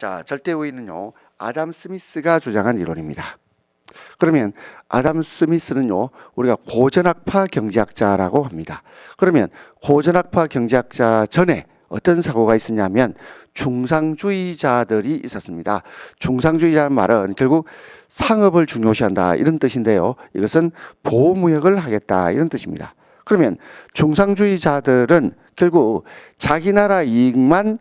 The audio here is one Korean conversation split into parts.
자, 절대 우위는요. 아담 스미스가 주장한 이론입니다. 그러면 아담 스미스는요. 우리가 고전학파 경제학자라고 합니다. 그러면 고전학파 경제학자 전에 어떤 사고가 있었냐면 중상주의자들이 있었습니다. 중상주의자는 말은 결국 상업을 중요시한다 이런 뜻인데요. 이것은 보호무역을 하겠다 이런 뜻입니다. 그러면 중상주의자들은 결국 자기 나라 이익만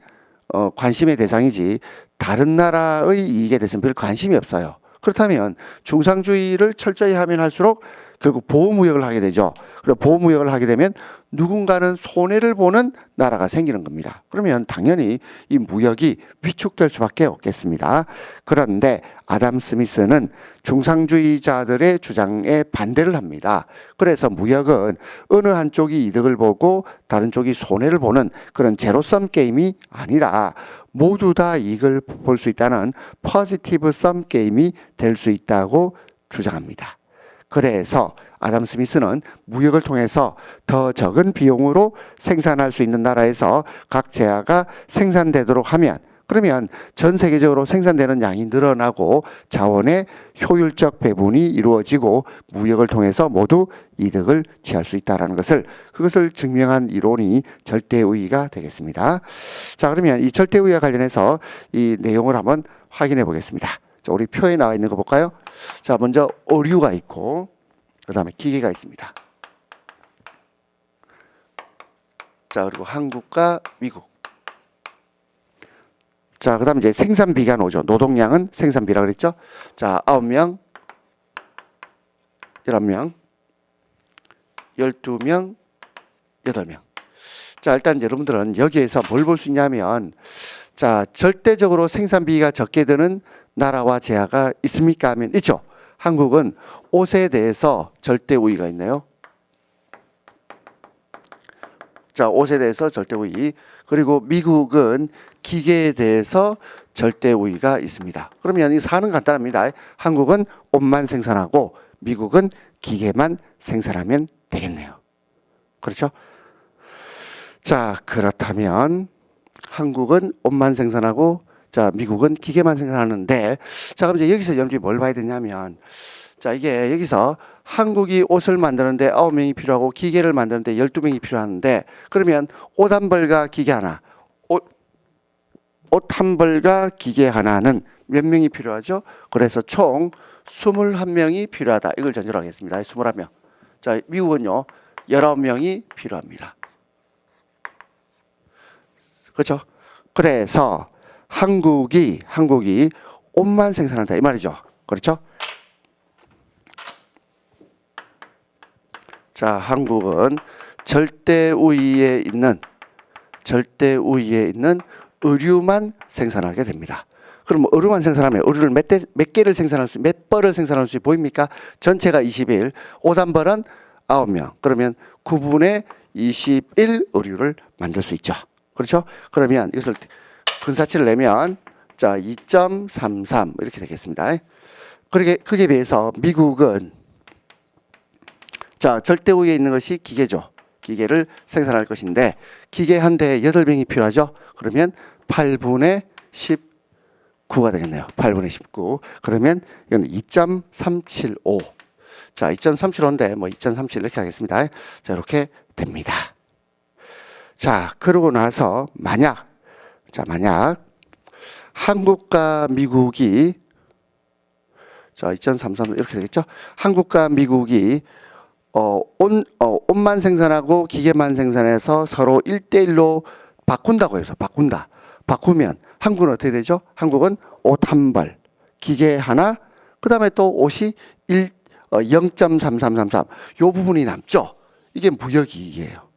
어, 관심의 대상이지 다른 나라의 이익에 대해서는 별 관심이 없어요. 그렇다면 중상주의를 철저히 하면 할수록 결국 보호무역을 하게 되죠. 그리고 보호무역을 하게 되면 누군가는 손해를 보는 나라가 생기는 겁니다. 그러면 당연히 이 무역이 위축될 수밖에 없겠습니다. 그런데 아담 스미스는 중상주의자들의 주장에 반대를 합니다. 그래서 무역은 어느 한쪽이 이득을 보고 다른 쪽이 손해를 보는 그런 제로섬 게임이 아니라 모두 다 이익을 볼 수 있다는 포지티브 썸 게임이 될 수 있다고 주장합니다. 그래서 아담 스미스는 무역을 통해서 더 적은 비용으로 생산할 수 있는 나라에서 각 재화가 생산되도록 하면 그러면 전 세계적으로 생산되는 양이 늘어나고 자원의 효율적 배분이 이루어지고 무역을 통해서 모두 이득을 취할 수 있다라는 것을 그것을 증명한 이론이 절대우위가 되겠습니다. 자 그러면 이 절대우위와 관련해서 이 내용을 한번 확인해 보겠습니다. 자, 우리 표에 나와 있는 거 볼까요? 자 먼저 어류가 있고 그 다음에 기계가 있습니다. 자 그리고 한국과 미국 자, 그 다음에 이제 생산비가 나오죠. 노동량은 생산비라 그랬죠. 자, 9명, 11명, 12명, 8명. 자, 일단 여러분들은 여기에서 뭘 볼 수 있냐면, 자, 절대적으로 생산비가 적게 드는 나라와 제하가 있습니까? 하면 있죠. 한국은 옷에 대해서 절대 우위가 있네요. 자, 옷에 대해서 절대 우위. 그리고 미국은 기계에 대해서 절대 우위가 있습니다. 그러면 이 사는 간단합니다. 한국은 옷만 생산하고 미국은 기계만 생산하면 되겠네요. 그렇죠? 자, 그렇다면 한국은 옷만 생산하고 자, 미국은 기계만 생산하는데 자, 그럼 이제 여기서 여러분들이 뭘 봐야 되냐면 자, 이게 여기서 한국이 옷을 만드는데 9명이 필요하고 기계를 만드는데 12명이 필요한데 그러면 옷 한 벌과 기계 하나 옷 한 벌과 기계 하나는 몇 명이 필요하죠? 그래서 총 21명이 필요하다. 이걸 전제로 하겠습니다. 21명. 자, 미국은요. 19명이 필요합니다. 그렇죠? 그래서 한국이 한국이 옷만 생산한다 이 말이죠. 그렇죠? 자, 한국은 절대 우위에 있는 절대 우위에 있는 의류만 생산하게 됩니다. 그럼 의류만 생산하면 의류를 몇, 대, 몇 개를 생산할 수, 몇 벌을 생산할 수 보입니까? 전체가 21, 옷한 벌은 9명. 그러면 9분의 21 의류를 만들 수 있죠. 그렇죠? 그러면 이것을 근사치를 내면 자, 2.33 이렇게 되겠습니다. 그렇게 크게 비해서 미국은 자, 절대 우위에 있는 것이 기계죠. 기계를 생산할 것인데 기계 한 대에 8명이 필요하죠. 그러면 8분의 19가 되겠네요. 8분의 19. 그러면 이건 2.375. 자, 2.375인데 뭐 2.37 이렇게 하겠습니다. 자, 이렇게 됩니다. 자, 그러고 나서 만약 자, 만약 한국과 미국이 자, 2033 이렇게 되겠죠? 한국과 미국이 어, 온, 어, 옷만 생산하고 기계만 생산해서 서로 1대1로 바꾼다고 해서 바꾼다. 바꾸면 한국은 어떻게 되죠? 한국은 옷 한 벌, 기계 하나, 그 다음에 또 옷이 1, 어, 0.3333. 요 부분이 남죠? 이게 무역이익이에요.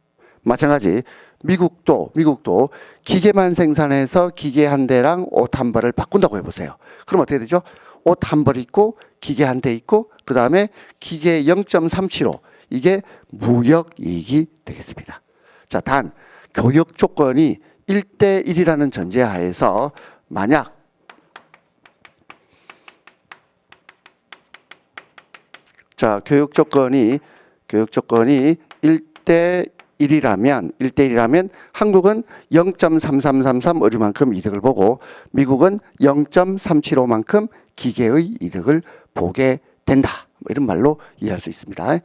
마찬가지 미국도 미국도 기계만 생산해서 기계 한 대랑 옷 한 벌을 바꾼다고 해보세요. 그럼 어떻게 되죠? 옷 한 벌 있고 기계 한 대 있고 그 다음에 기계 0.375 이게 무역 이익이 되겠습니다. 자, 단 교육 조건이 1대 1이라는 전제하에서 만약 자, 교육 조건이 교육 조건이 1대 1이라면 1대1이라면 한국은 0.3333 의료만큼 이득을 보고 미국은 0.375만큼 기계의 이득을 보게 된다. 뭐 이런 말로 이해할 수 있습니다.